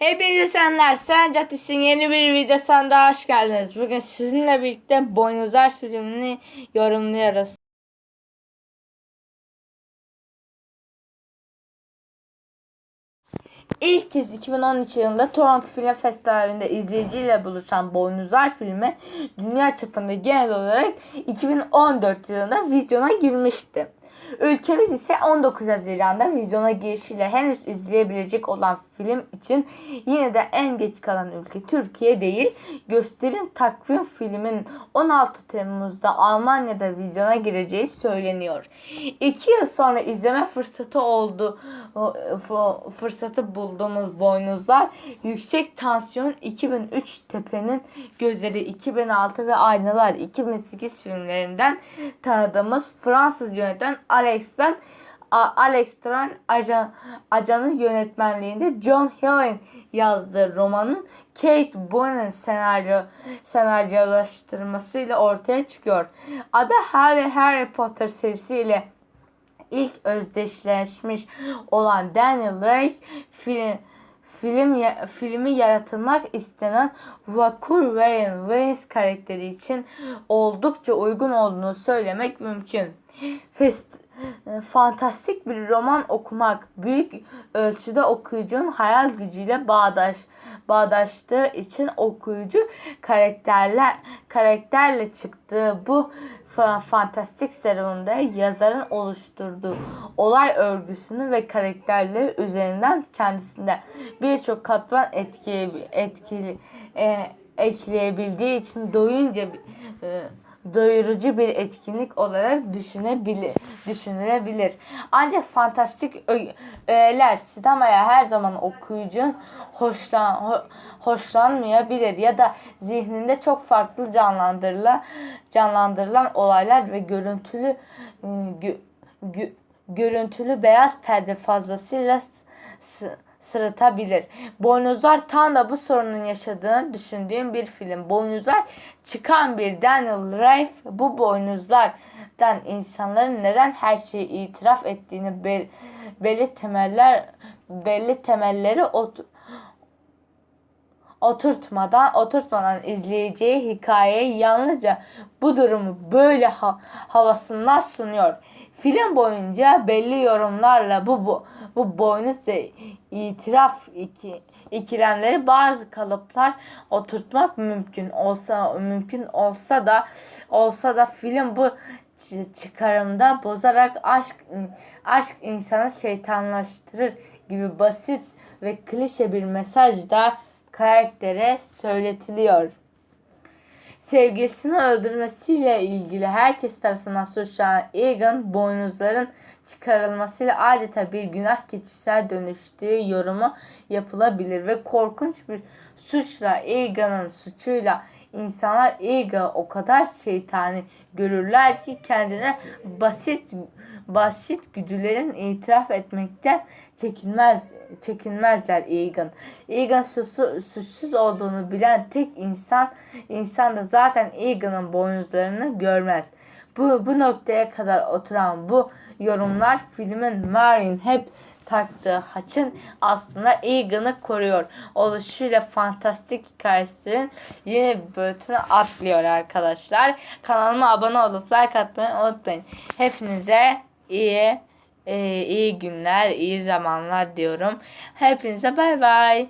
Hepinize selamlar. Sen Caddesi'nin yeni bir videosuna daha hoş geldiniz. Bugün sizinle birlikte Boynuzlar filmini yorumluyoruz. İlk kez 2013 yılında Toronto Film Festivali'nde izleyiciyle buluşan Boynuzlar filmi dünya çapında genel olarak 2014 yılında vizyona girmişti. Ülkemiz ise 19 Haziran'da vizyona girişiyle henüz izleyebilecek olan film için yine de en geç kalan ülke Türkiye değil. Gösterim takvim filmin 16 Temmuz'da Almanya'da vizyona gireceği söyleniyor. İki yıl sonra izleme fırsatı oldu fırsatı bulduğumuz boynuzlar yüksek tansiyon 2003 tepenin gözleri 2006 ve aynalar 2008 filmlerinden tanıdığımız Fransız yöneten Alex'ten A- Alex Tran ajan, ajanın yönetmenliğinde John Hill'in yazdığı romanın Kate Bunn'un senaryo senaryolaştırmasıyla ortaya çıkıyor. Adı Harry, Harry Potter serisiyle ilk özdeşleşmiş olan Daniel Craig film film ya- filmi yaratılmak istenen Vakur Warren Willis karakteri için oldukça uygun olduğunu söylemek mümkün. Fest, fantastik bir roman okumak büyük ölçüde okuyucunun hayal gücüyle bağdaş bağdaştığı için okuyucu karakterler karakterle çıktığı bu fa- fantastik serüvende yazarın oluşturduğu olay örgüsünü ve karakterleri üzerinden kendisinde birçok katman etki etkili e, ekleyebildiği için doyunca e, doyurucu bir etkinlik olarak düşünebilir, düşünülebilir. Ancak fantastik öğeler sinemaya her zaman okuyucunun hoşlan, ho- hoşlanmayabilir ya da zihninde çok farklı canlandırılan, canlandırılan olaylar ve görüntülü e, gö- gö- görüntülü beyaz perde fazlasıyla sırıtabilir. Boynuzlar tam da bu sorunun yaşadığını düşündüğüm bir film. Boynuzlar çıkan bir Daniel Rafe bu boynuzlardan insanların neden her şeyi itiraf ettiğini bel- belli temeller belli temelleri ot- oturtmadan oturtmadan izleyeceği hikayeyi yalnızca bu durumu böyle ha- havasından sunuyor. Film boyunca belli yorumlarla bu bu, bu boynuz itiraf iki, ikilemleri bazı kalıplar oturtmak mümkün olsa mümkün olsa da olsa da film bu çı- çıkarımda bozarak aşk aşk insanı şeytanlaştırır gibi basit ve klişe bir mesaj da karaktere söyletiliyor. Sevgilisini öldürmesiyle ilgili herkes tarafından suçlanan Egan boynuzların çıkarılmasıyla adeta bir günah keçisine dönüştüğü yorumu yapılabilir ve korkunç bir suçla Egan'ın suçuyla insanlar Egan'ı o kadar şeytani görürler ki kendine basit basit güdülerin itiraf etmekten çekinmez çekinmezler Egan. Egan suçsuz, suçsuz olduğunu bilen tek insan insan da zaten Egan'ın boynuzlarını görmez. Bu bu noktaya kadar oturan bu yorumlar filmin Marin hep taktığı haçın aslında Egan'ı koruyor. Oluşuyla fantastik hikayesinin yeni bir bölümüne atlıyor arkadaşlar. Kanalıma abone olup like atmayı unutmayın. Hepinize iyi e, iyi günler, iyi zamanlar diyorum. Hepinize bay bay.